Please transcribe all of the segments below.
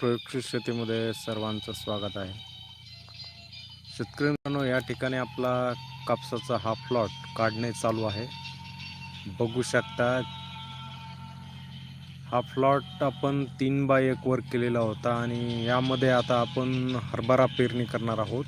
प्रयोगशील शेतीमध्ये सर्वांचं स्वागत आहे. शेतकरी मित्रांनो या ठिकाणी आपला कापसाचा हा प्लॉट काढणे चालू आहे. बघू शकता हा प्लॉट आपण तीन बाय एक वर केलेला होता आणि यामध्ये आता आपण हरभरा पेरणी करणार आहोत.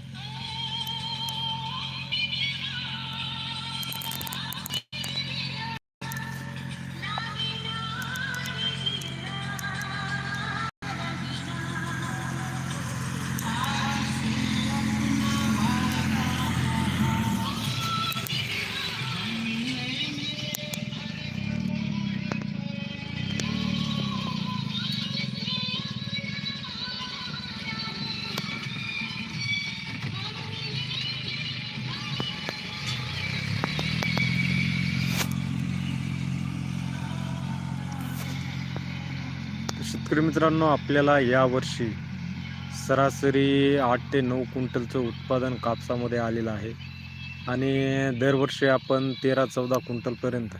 शेतकरी मित्रांनो आपल्याला यावर्षी सरासरी आठ ते नऊ क्विंटलचं उत्पादन कापसामध्ये आलेलं आहे. आणि दरवर्षी आपण तेरा चौदा क्विंटलपर्यंत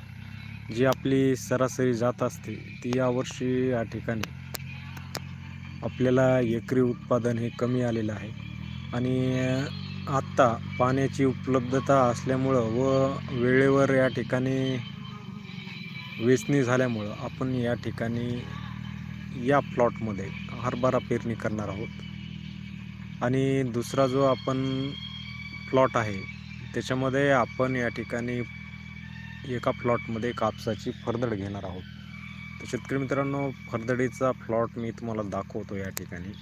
जी आपली सरासरी जात असते ती यावर्षी या ठिकाणी आपल्याला एकरी उत्पादन हे कमी आलेलं आहे. आणि आत्ता पाण्याची उपलब्धता असल्यामुळं व वेळेवर या ठिकाणी वेचणी झाल्यामुळं आपण या ठिकाणी या प्लॉटमध्ये हरभरा पेरणी करणार आहोत. आणि दुसरा जो आपण प्लॉट आहे त्याच्यामध्ये आपण या ठिकाणी एका प्लॉटमध्ये कापसाची फरदड घेणार आहोत. तर शेतकरी मित्रांनो फरदडीचा प्लॉट मी तुम्हाला दाखवतो या ठिकाणी.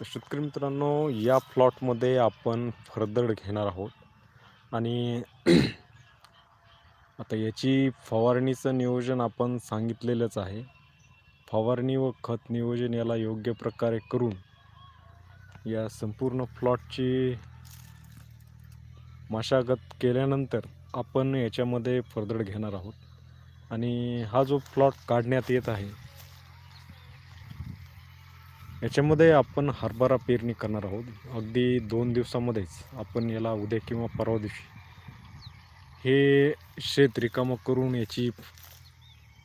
तर शेतकरी मित्रांनो या प्लॉटमध्ये आपण फरदड घेणार आहोत. आणि आता याची फवारणीचं नियोजन आपण सांगितलेलंच आहे. फवारणी व खत नियोजन याला योग्य प्रकारे करून या संपूर्ण प्लॉटची मशागत केल्यानंतर आपण याच्यामध्ये फरदड घेणार आहोत. आणि हा जो प्लॉट काढण्यात येत आहे याच्यामध्ये आपण हरभरा पेरणी करणार आहोत. अगदी दोन दिवसामध्येच आपण याला उद्या किंवा परवा दिवशी हे शेत रिकामं करून याची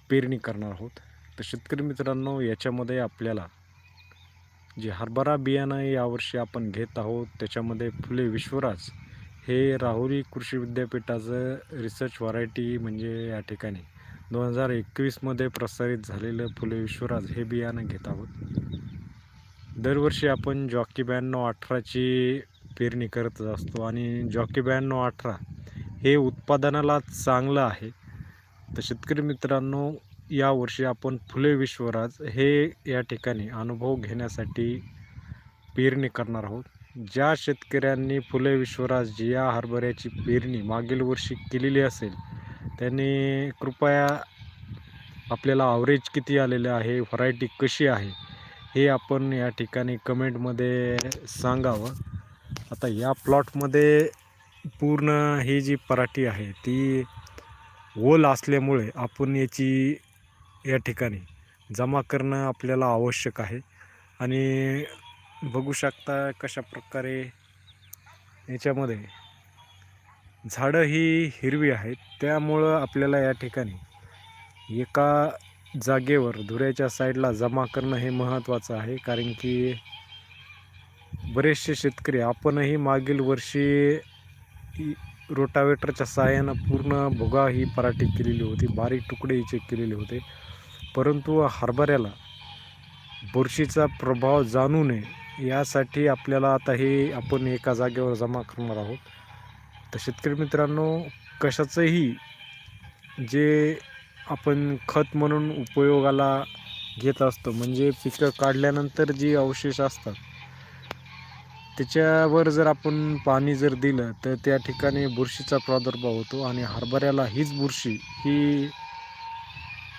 पेरणी करणार आहोत. तर शेतकरी मित्रांनो याच्यामध्ये आपल्याला जे हरभरा बियाणं यावर्षी आपण घेत आहोत त्याच्यामध्ये फुले विश्वराज हे राहुरी कृषी विद्यापीठाचं रिसर्च व्हरायटी म्हणजे या ठिकाणी दोन हजार एकवीसमध्ये प्रसारित झालेलं फुले विश्वराज हे बियाणं घेत आहोत. दरवर्षी आपण जॉकी ब्याण्णव अठराची पेरणी करत असतो आणि जॉकी ब्याण्णव अठरा हे उत्पादनाला चांगलं आहे. तर शेतकरी मित्रांनो यावर्षी आपण फुले विश्वराज हे या ठिकाणी अनुभव घेण्यासाठी पेरणी करणार आहोत. ज्या शेतकऱ्यांनी फुले विश्वराज या हरभऱ्याची पेरणी मागील वर्षी केलेली असेल त्यांनी कृपया आपल्याला आवरेज किती आलेलं आहे व्हरायटी कशी आहे हे आपण या ठिकाणी कमेंटमध्ये सांगावं. आता या प्लॉटमध्ये पूर्ण ही जी पराठी आहे ती ओल असल्यामुळे आपण याची या ठिकाणी जमा करणं आपल्याला आवश्यक आहे. आणि बघू शकता कशा प्रकारे याच्यामध्ये झाडं ही हिरवी आहेत त्यामुळं आपल्याला या ठिकाणी एका जागेवर धुऱ्याच्या साईडला जमा करणं हे महत्त्वाचं आहे. कारण की बरेचसे शेतकरी आपणही मागील वर्षी रोटावेटरच्या सहाय्यानं पूर्ण भुगा ही पराठी केलेली होती बारीक तुकडे हिचे केलेले होते. परंतु हरभऱ्याला बुरशीचा प्रभाव जाणू नये यासाठी आपल्याला आता हे आपण एका जागेवर जमा करणार आहोत. तर शेतकरी मित्रांनो कशाचंही जे आपण खत म्हणून उपयोगाला घेत असतो म्हणजे पिकं काढल्यानंतर जी अवशेष असतात त्याच्यावर जर आपण पाणी जर दिलं तर त्या ठिकाणी बुरशीचा प्रादुर्भाव होतो आणि हरभऱ्याला हीच बुरशी ही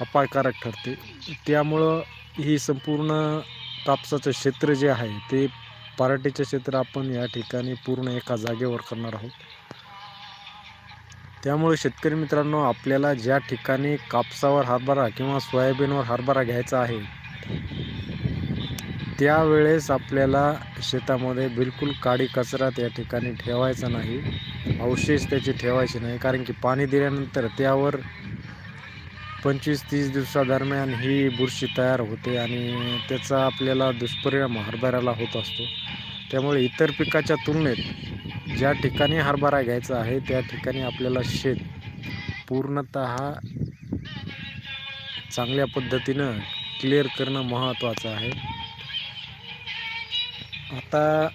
अपायकारक ठरते. त्यामुळं ही संपूर्ण कापसाचं क्षेत्र जे आहे ते पराठीचं क्षेत्र आपण या ठिकाणी पूर्ण एका जागेवर करणार आहोत. त्यामुळे शेतकरी मित्रांनो आपल्याला ज्या ठिकाणी कापसावर हरभरा किंवा सोयाबीनवर हरभरा घ्यायचा आहे त्यावेळेस आपल्याला शेतामध्ये बिलकुल काडी कचरा त्या ठिकाणी ठेवायचा नाही. अवशेष त्याचे ठेवायचे नाही. कारण की पाणी दिल्यानंतर त्यावर पंचवीस तीस दिवसादरम्यान ही बुरशी तयार होते आणि त्याचा आपल्याला दुष्परिणाम हरभऱ्याला होत असतो. त्यामुळे इतर पिकाच्या तुलनेत ज्या ठिकाणी हरभरा घ्यायचा आहे त्या ठिकाणी आपल्याला शेत पूर्णत चांगल्या पद्धतीनं क्लिअर करणं महत्त्वाचं आहे. आता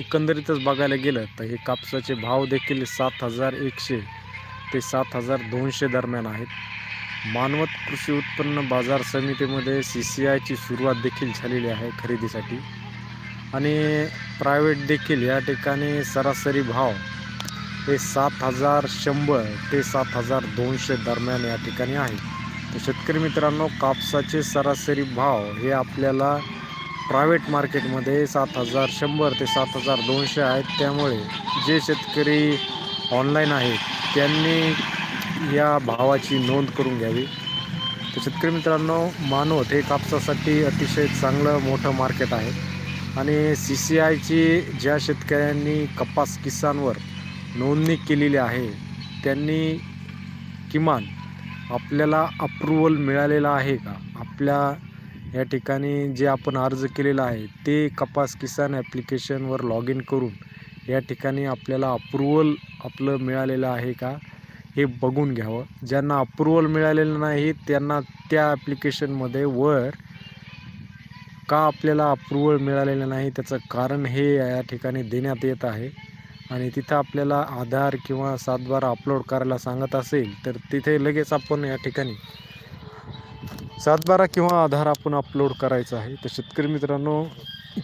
एकंदरीतच बघायला गेलं तर हे कापसाचे भाव देखील सात हजार एकशे ते सात हजार दोनशे दरम्यान आहेत. मानवत कृषी उत्पन्न बाजार समितीमध्ये सी सी आयची सुरुवात देखील झालेली आहे खरेदीसाठी. आणि प्रायव्हेट देखील या ठिकाणी सरासरी भाव हे सात हजार शंभर ते सात हजार दोनशे दरम्यान या ठिकाणी आहे. तर शेतकरी मित्रांनो कापसाचे सरासरी भाव हे आपल्याला प्रायव्हेट मार्केटमध्ये सात हजार शंभर ते सात हजार दोनशे आहेत. त्यामुळे जे शेतकरी ऑनलाईन आहेत त्यांनी या भावाची नोंद करून घ्यावी. तर शेतकरी मित्रांनो मानवत हे कापसासाठी अतिशय चांगलं मोठं मार्केट आहे. आणि सी सी आयची ज्या शेतकऱ्यांनी कपास किसानवर नोंदणी केलेली आहे त्यांनी किमान आपल्याला अप्रुवल मिळालेला आहे का? आपल्या या ठिकाणी जे आपण अर्ज केलेला आहे ते कपास किसान ॲप्लिकेशनवर लॉग इन करून या ठिकाणी आपल्याला अप्रुवल आपलं मिळालेलं आहे का हे बघून घ्यावं. ज्यांना अप्रुवल मिळालेलं नाही त्यांना त्या ॲप्लिकेशनमध्ये वर का आपल्याला अप्रुवल मिळालेलं नाही त्याचं कारण हे या ठिकाणी देण्यात येत आहे. आणि तिथं आपल्याला आधार किंवा सातबारा अपलोड करायला सांगत असेल तर तिथे लगेच आपण या ठिकाणी सातबारा किंवा आधार आपण अपलोड करायचा आहे. तर शेतकरी मित्रांनो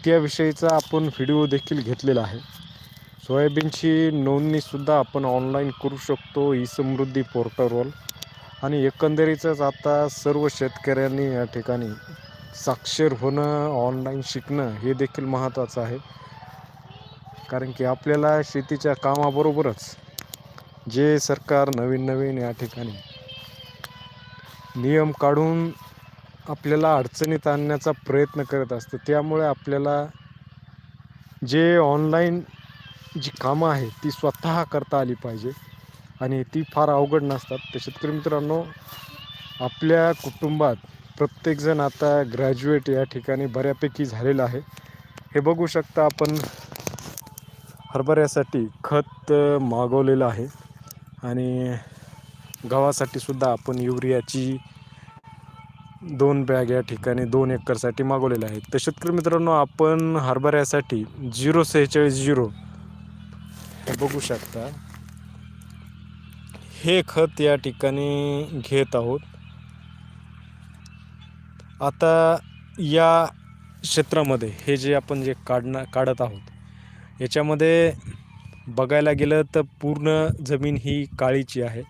त्याविषयीचा आपण व्हिडिओ देखील घेतलेला आहे. सोयाबीनची नोंदणीसुद्धा आपण ऑनलाईन करू शकतो ई समृद्धी पोर्टलवर आणि एकंदरीतच आता सर्व शेतकऱ्यांनी या ठिकाणी साक्षर होणं ऑनलाईन शिकणं हे देखील महत्त्वाचं आहे. कारण की आपल्याला शेतीच्या कामाबरोबरच जे सरकार नवीन नवीन या ठिकाणी नियम काढून आपल्याला अडचणीत आणण्याचा प्रयत्न करत असतं. त्यामुळे आपल्याला जे ऑनलाईन जी कामं आहेत ती स्वतः करता आली पाहिजे आणि ती फार अवघड नसतात. तर शेतकरी मित्रांनो आपल्या कुटुंबात प्रत्येकजण आता ग्रॅज्युएट या ठिकाणी बऱ्यापैकी झालेलं आहे. हे बघू शकता आपण हरभऱ्यासाठी खत मागवलेलं आहे आणि गव्हासाठी सुद्धा आपण युरियाची दोन बॅग या ठिकाणी दोन एकरसाठी मागवलेल्या आहेत. तर शेतकरी मित्रांनो आपण हरभऱ्यासाठी झिरो सेहेचाळीस झिरो हे बघू शकता. हे खत या ठिकाणी घेत आहोत. आता या क्षेत्रामध्ये हे जे आपण जे काढणं काढत आहोत याच्यामध्ये बघायला गेलं तर पूर्ण जमीन ही काळीची आहे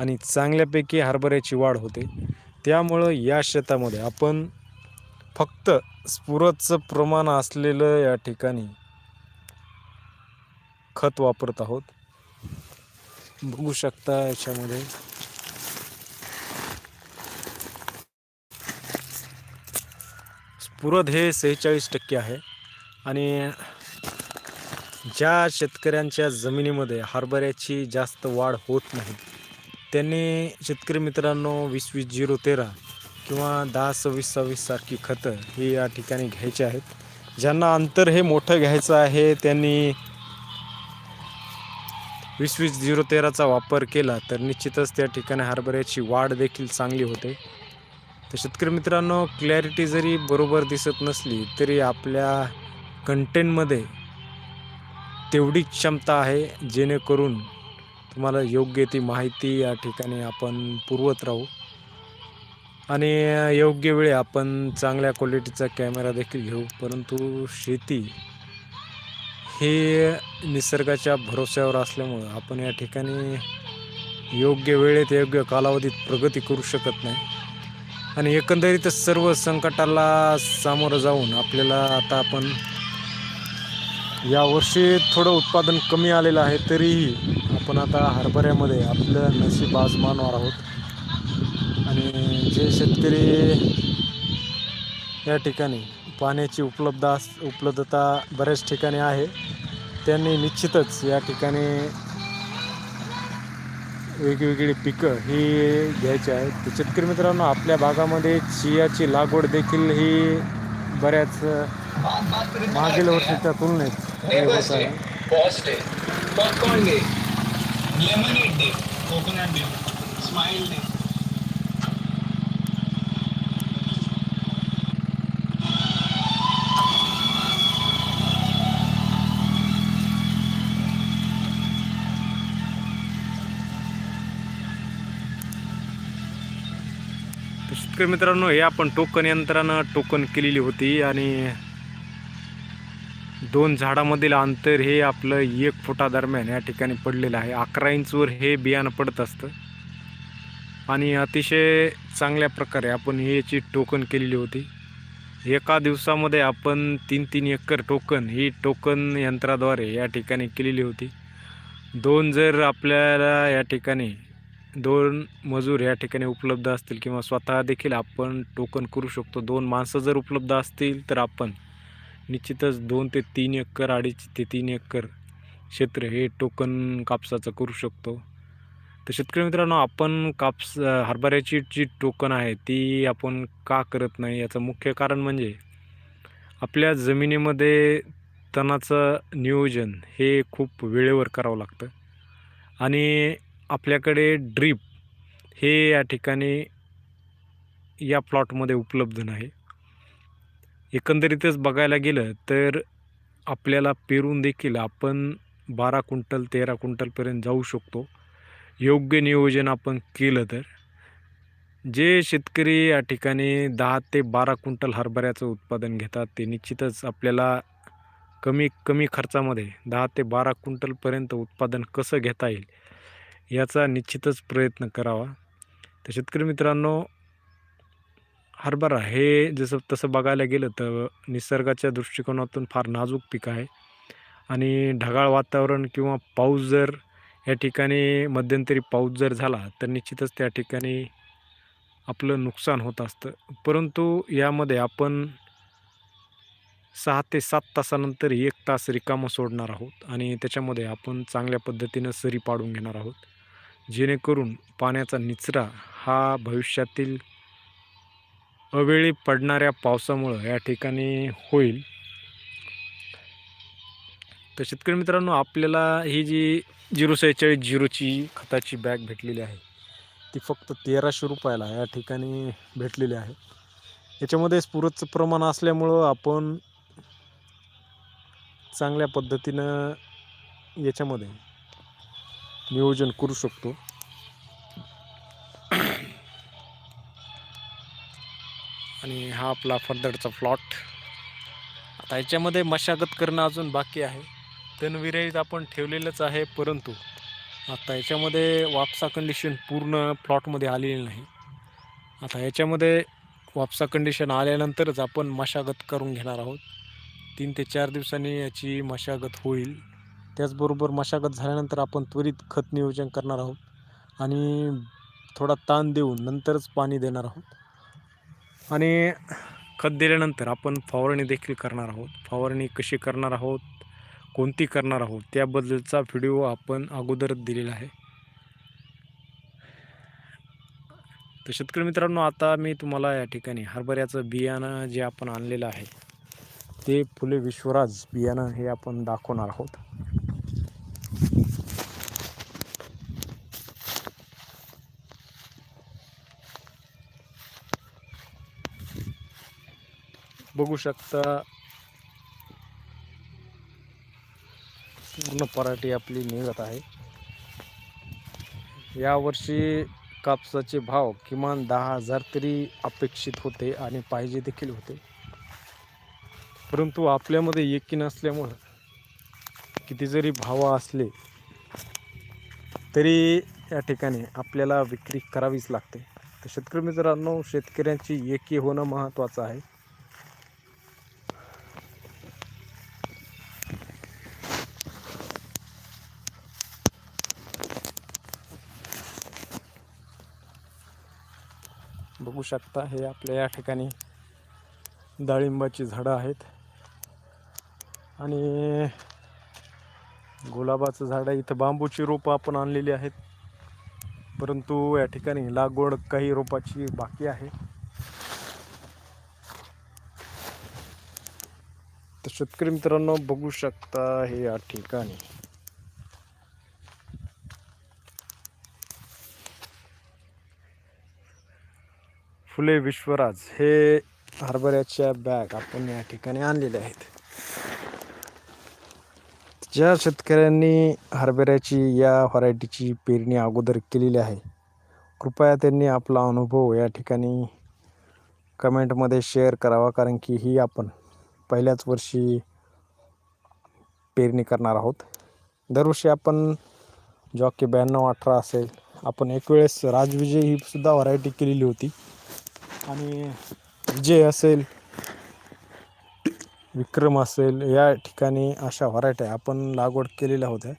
आणि चांगल्यापैकी हरभऱ्याची वाढ होते. त्यामुळं या शेतामध्ये आपण फक्त स्फुरतचं प्रमाण असलेलं या ठिकाणी खत वापरत आहोत. बघू शकता याच्यामध्ये. स्फुरद हे सेहेचाळीस टक्के आहे. आणि ज्या शेतकऱ्यांच्या जमिनीमध्ये हरभऱ्याची जास्त वाढ होत नाही त्यांनी शेतकरी मित्रांनो वीस वीस झिरो तेरा किंवा दहा सव्वीस सव्वीस सारखी खतं ही या ठिकाणी घ्यायची आहेत. ज्यांना अंतर हे मोठं घ्यायचं आहे त्यांनी वीस वीस झिरो तेराचा वापर केला तर निश्चितच त्या ठिकाणी हरभऱ्याची वाढ देखील चांगली होते. तर शेतकरी मित्रांनो क्लॅरिटी जरी बरोबर दिसत नसली तरी आपल्या कंटेंटमध्ये तेवढी क्षमता आहे जेणेकरून तुम्हाला योग्य ती माहिती या ठिकाणी आपण पुरवत राहू. आणि योग्य वेळी आपण चांगल्या क्वालिटीचा कॅमेरा देखील घेऊ. परंतु शेती हे निसर्गाच्या भरोश्यावर असल्यामुळं आपण या ठिकाणी योग्य वेळेत योग्य कालावधीत प्रगती करू शकत नाही. आणि एकंदरीत सर्व संकटाला सामोरं जाऊन आपल्याला आता आपण यावर्षी थोडं उत्पादन कमी आलेलं आहे तरीही आपण आता हरभऱ्यामध्ये आपलं नशीब आजमानवर आहोत. आणि जे शेतकरी या ठिकाणी पाण्याची उपलब्ध अस उपलब्धता बऱ्याच ठिकाणी आहे त्यांनी निश्चितच या ठिकाणी वेगवेगळी पिकं ही घ्यायची आहेत. तर शेतकरी मित्रांनो आपल्या भागामध्ये चियाची लागवड देखील ही बऱ्याच मागील वर्षीच्या तुलनेत होत आहे. Paws day lemonade day coconut day smile day मित्रांनो हे आपण टोकन यंत्रानं टोकन केलेली होती आणि दोन झाडामधील अंतर हे आपलं एक फुटादरम्यान या ठिकाणी पडलेलं आहे. अकरा इंचवर हे बियाणं पडत असतं. आणि अतिशय चांगल्या प्रकारे आपण याची टोकन केलेली होती. एका दिवसामध्ये आपण तीन तीन एकर टोकन ही टोकन यंत्राद्वारे या ठिकाणी केलेली होती. दोन जर आपल्याला या ठिकाणी दोन मजूर या ठिकाणी उपलब्ध असतील किंवा स्वतः देखील आपण टोकन करू शकतो. दोन माणसं जर उपलब्ध असतील तर आपण निश्चितच दोन ते तीन एकर अडीच ते तीन एकर क्षेत्र हे टोकन कापसाचं करू शकतो. तर शेतकरी मित्रांनो आपण कापस हरभऱ्याची जी टोकन आहे ती आपण का करत नाही? याचं मुख्य कारण म्हणजे आपल्या जमिनीमध्ये तणाचं नियोजन हे खूप वेळेवर करावं लागतं. आणि आपल्याकडे ड्रीप हे या ठिकाणी या प्लॉटमध्ये उपलब्ध नाही. एकंदरीतच बघायला गेलं तर आपल्याला पेरून देखील आपण बारा क्विंटल तेरा क्विंटलपर्यंत जाऊ शकतो. योग्य नियोजन आपण केलं तर. जे शेतकरी या ठिकाणी दहा ते बारा क्विंटल हरभऱ्याचं उत्पादन घेतात ते निश्चितच आपल्याला कमी कमी खर्चामध्ये दहा ते बारा क्विंटलपर्यंत उत्पादन कसं घेता येईल याचा निश्चितच प्रयत्न करावा. तर शेतकरी मित्रांनो हरभरा हे जसं तसं बघायला गेलं तर निसर्गाच्या दृष्टिकोनातून फार नाजूक पीक आहे. आणि ढगाळ वातावरण किंवा पाऊस जर या ठिकाणी मध्यंतरी पाऊस जर झाला तर निश्चितच त्या ठिकाणी आपलं नुकसान होत असतं. परंतु यामध्ये आपण सहा ते सात तासानंतर एक तास रिकामं सोडणार आहोत आणि त्याच्यामध्ये आपण चांगल्या पद्धतीनं सरी पाडून घेणार आहोत. जेणेकरून पाण्याचा निचरा हा भविष्यातील अवेळी पडणाऱ्या पावसामुळं या ठिकाणी होईल. तर शेतकरी मित्रांनो आपल्याला ही जी झिरो सेहेचाळीस झिरोची खताची बॅग भेटलेली आहे ती फक्त तेराशे रुपयाला या ठिकाणी भेटलेली आहे. याच्यामध्ये स्फुरतचं प्रमाण असल्यामुळं आपण चांगल्या पद्धतीनं याच्यामध्ये नियोजन करू शकतो. आणि हा आपला फरदडचा प्लॉट आता याच्यामध्ये मशागत करणं अजून बाकी आहे. तणविरहित आपण ठेवलेलंच आहे परंतु आता याच्यामध्ये वापसा कंडिशन पूर्ण प्लॉटमध्ये आलेली नाही. आता याच्यामध्ये वापसा कंडिशन आल्यानंतरच आपण मशागत करून घेणार आहोत. तीन ते चार दिवसांनी याची मशागत होईल. त्याचबरोबर मशागत झाल्यानंतर आपण त्वरित खत नियोजन करणार आहोत आणि थोडा ताण देऊन नंतरच पाणी देणार आहोत. आणि खत दिल्यानंतर आपण फवारणी देखील करणार आहोत. फवारणी कशी करणार आहोत? कोणती करणार आहोत? त्याबद्दलचा व्हिडिओ आपण अगोदरच दिलेला आहे. तर शेतकरी मित्रांनो आता मी तुम्हाला या ठिकाणी हरभऱ्याचं बियाणं जे आपण आणलेलं आहे ते फुले विश्वराज बियाणं हे आपण दाखवणार आहोत. बघू शकता. पूर्ण पराठी आपली निघत आहे. यावर्षी कापसाचे भाव किमान दहा हजार तरी अपेक्षित होते आणि पाहिजे देखील होते. परंतु आपल्यामध्ये एकी नसल्यामुळं किती जरी भाव असले तरी या ठिकाणी आपल्याला विक्री करावीच लागते. तर शेतकरी मित्रांनो शेतकऱ्यांची एकी होणं महत्त्वाचं आहे. शकता हे आपल्या या ठिकाणी डाळिंबाची झाडं आहेत. आणि गुलाबाचं झाड आहे. इथं बांबूची रोपं आपण आणलेली आहेत. परंतु या ठिकाणी लागवड काही रोपाची बाकी आहे. तर शेतकरी मित्रांनो बघू शकता हे या ठिकाणी. फुले विश्वराज हे हरभऱ्याच्या बॅग आपण या ठिकाणी आणलेल्या आहेत. ज्या शेतकऱ्यांनी हरभऱ्याची या व्हरायटीची पेरणी अगोदर केलेली आहे कृपया त्यांनी आपला अनुभव या ठिकाणी कमेंटमध्ये शेअर करावा कारण की ही आपण पहिल्याच वर्षी पेरणी करणार आहोत. दरवर्षी आपण जॉकी ब्याण्णव अठरा असेल आपण एक वेळेस राजविजय ही सुद्धा व्हरायटी केलेली होती. आणि विजय असेल विक्रम असेल या ठिकाणी अशा व्हरायट्या आपण लागवड केलेल्या होत्या.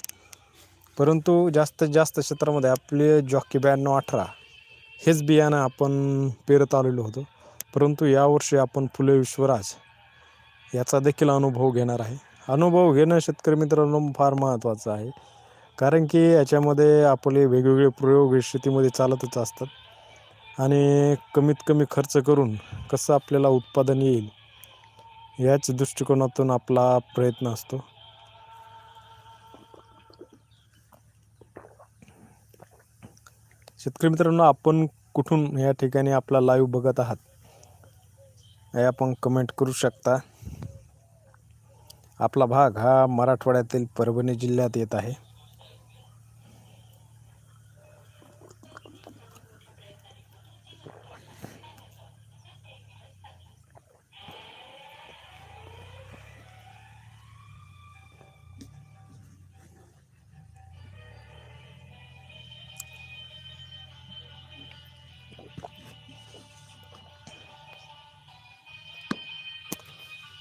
परंतु जास्तीत जास्त क्षेत्रामध्ये आपले जॉकी ब्याण्णव अठरा हेच बियाणं आपण पेरत आलेलो होतो. परंतु यावर्षी आपण फुले विश्वराज याचा देखील अनुभव घेणार आहे. अनुभव घेणं शेतकरी मित्रांनो फार महत्त्वाचं आहे. कारण की याच्यामध्ये आपले वेगवेगळे प्रयोग शेतीमध्ये चालतच असतात. आणि कमीत कमी खर्च करून कसं आपल्याला उत्पादन येईल याच दृष्टिकोनातून आपला प्रयत्न असतो. शेतकरी मित्रांनो आपण कुठून या ठिकाणी आपला लाईव्ह बघत आहात हे आपण कमेंट करू शकता. आपला भाग हा मराठवाड्यातील परभणी जिल्ह्यात येत आहे.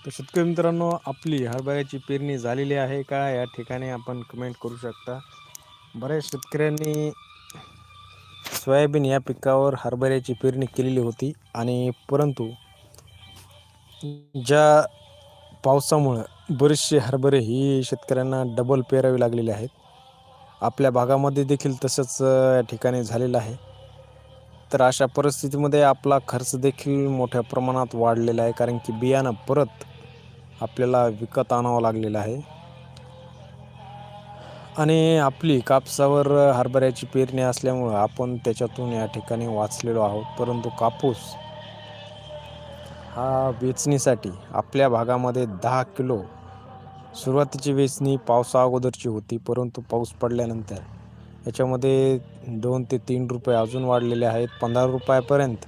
तर शेतकरी मित्रांनो आपली हरभऱ्याची पेरणी झालेली आहे. का या ठिकाणी आपण कमेंट करू शकता? बऱ्याच शेतकऱ्यांनी सोयाबीन या पिकावर हरभऱ्याची पेरणी केलेली होती आणि परंतु ज्या पावसामुळं बरेचसे हरभरे ही शेतकऱ्यांना डबल पेरावे लागलेले आहेत. आपल्या भागामध्ये देखील तसंच या ठिकाणी झालेलं आहे. तर अशा परिस्थितीमध्ये आपला खर्च देखील मोठ्या प्रमाणात वाढलेला आहे. कारण की बियाणं परत आपल्याला विकत आणावं लागलेलं आहे. आणि आपली कापसावर हरभऱ्याची पेरणी असल्यामुळं आपण त्याच्यातून या ठिकाणी वाचलेलो आहोत. परंतु कापूस हा वेचणीसाठी आपल्या भागामध्ये दहा किलो सुरुवातीची वेचणी पावसा अगोदरची होती. परंतु पाऊस पडल्यानंतर याच्यामध्ये दोन ते तीन रुपये अजून वाढलेले आहेत. पंधरा रुपयापर्यंत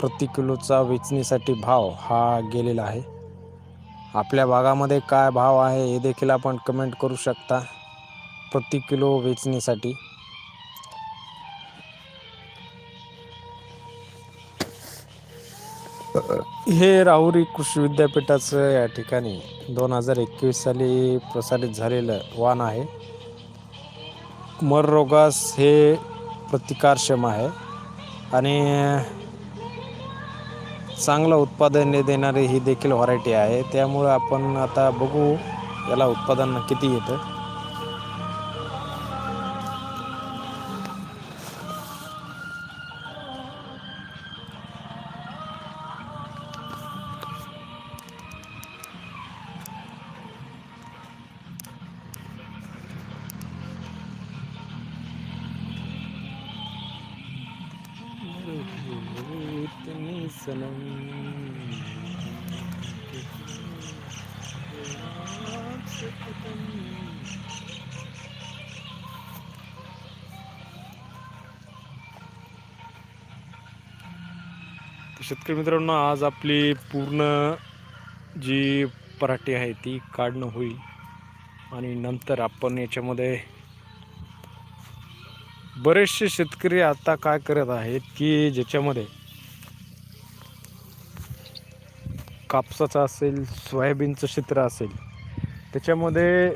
प्रति किलोचा वेचणीसाठी भाव हा गेलेला आहे. आपल्या भागामध्ये काय भाव आहे हे देखील आपण कमेंट करू शकता. प्रति किलो वेचणीसाठी. हे राहुरी कृषी विद्यापीठाचं या ठिकाणी दोन हजार एकवीस साली प्रसारित झालेलं वाण आहे. मर रोगास हे प्रतिकारक्षम आहे. आणि चांगलं उत्पादन देणारी ही देखील व्हरायटी आहे. त्यामुळं आपण आता बघू याला उत्पादन किती येतं. तर शेतकरी मित्रांनो आज आपली पूर्ण जी पराठी आहे ती काढणं होईल. आणि नंतर आपण याच्यामध्ये बरेचसे शेतकरी आता काय करत आहेत की ज्याच्यामध्ये कापसाचं असेल सोयाबीनचं क्षेत्र असेल त्याच्यामध्ये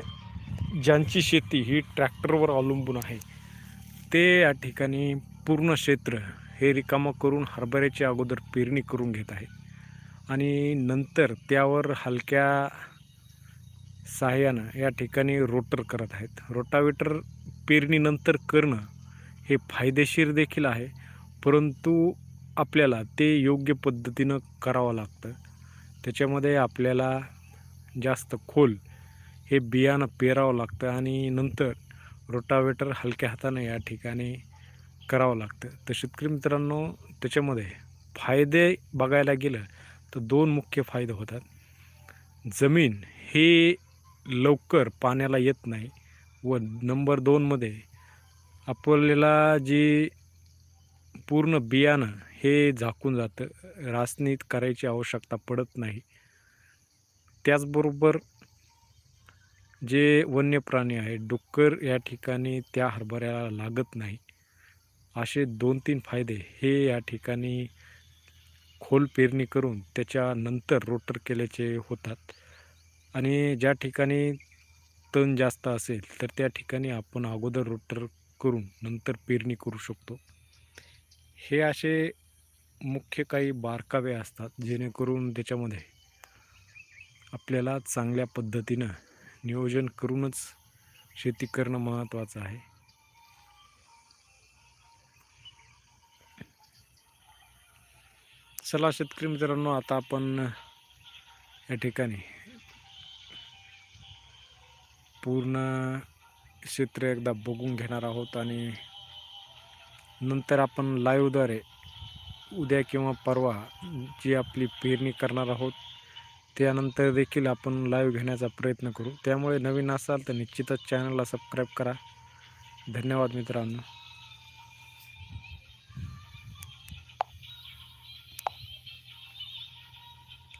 ज्यांची शेती ही ट्रॅक्टरवर अवलंबून आहे ते या ठिकाणी पूर्ण क्षेत्र हे रिकामं करून हरभऱ्याची अगोदर पेरणी करून घेत आहे. आणि नंतर त्यावर हलक्या सहाय्यानं या ठिकाणी रोटर करत आहेत. रोटावेटर पेरणीनंतर करणं हे फायदेशीर देखील आहे परंतु आपल्याला ते योग्य पद्धतीनं करावं लागतं. त्याच्यामध्ये आपल्याला जास्त खोल हे बियाणं पेरावं लागतं आणि नंतर रोटावेटर हलक्या हातानं या ठिकाणी करावं लागतं. तर शेतकरी मित्रांनो त्याच्यामध्ये फायदे बघायला गेलं तर दोन मुख्य फायदे होतात. जमीन हे लवकर पाण्याला येत नाही व नंबर दोनमध्ये आपल्याला जी पूर्ण बियाणं हे झाकून जातं रासनीत करायची आवश्यकता पडत नाही. त्याचबरोबर जे वन्य प्राणी आहेत डुक्कर या ठिकाणी त्या हरभऱ्याला लागत नाही. असे दोन तीन फायदे हे या ठिकाणी खोल पेरणी करून त्याच्यानंतर रोटर केल्याचे होतात. आणि ज्या ठिकाणी तण जास्त असेल तर त्या ठिकाणी आपण अगोदर रोटर करून नंतर पेरणी करू शकतो. हे असे मुख्य काही बारकावे असतात जेणेकरून त्याच्यामध्ये आपल्याला चांगल्या पद्धतीनं नियोजन करूनच शेती करणं महत्त्वाचं आहे. चला शेतकरी मित्रांनो आता आपण या ठिकाणी पूर्ण क्षेत्र एकदा बघून घेणार आहोत आणि नंतर आपण लाईव्हद्वारे उद्या किंवा परवा जी आपली पेरणी करणार आहोत त्यानंतर देखील आपण लाईव्ह घेण्याचा प्रयत्न करू. त्यामुळे नवीन असाल तर निश्चितच चॅनलला सबस्क्राईब करा. धन्यवाद मित्रांनो.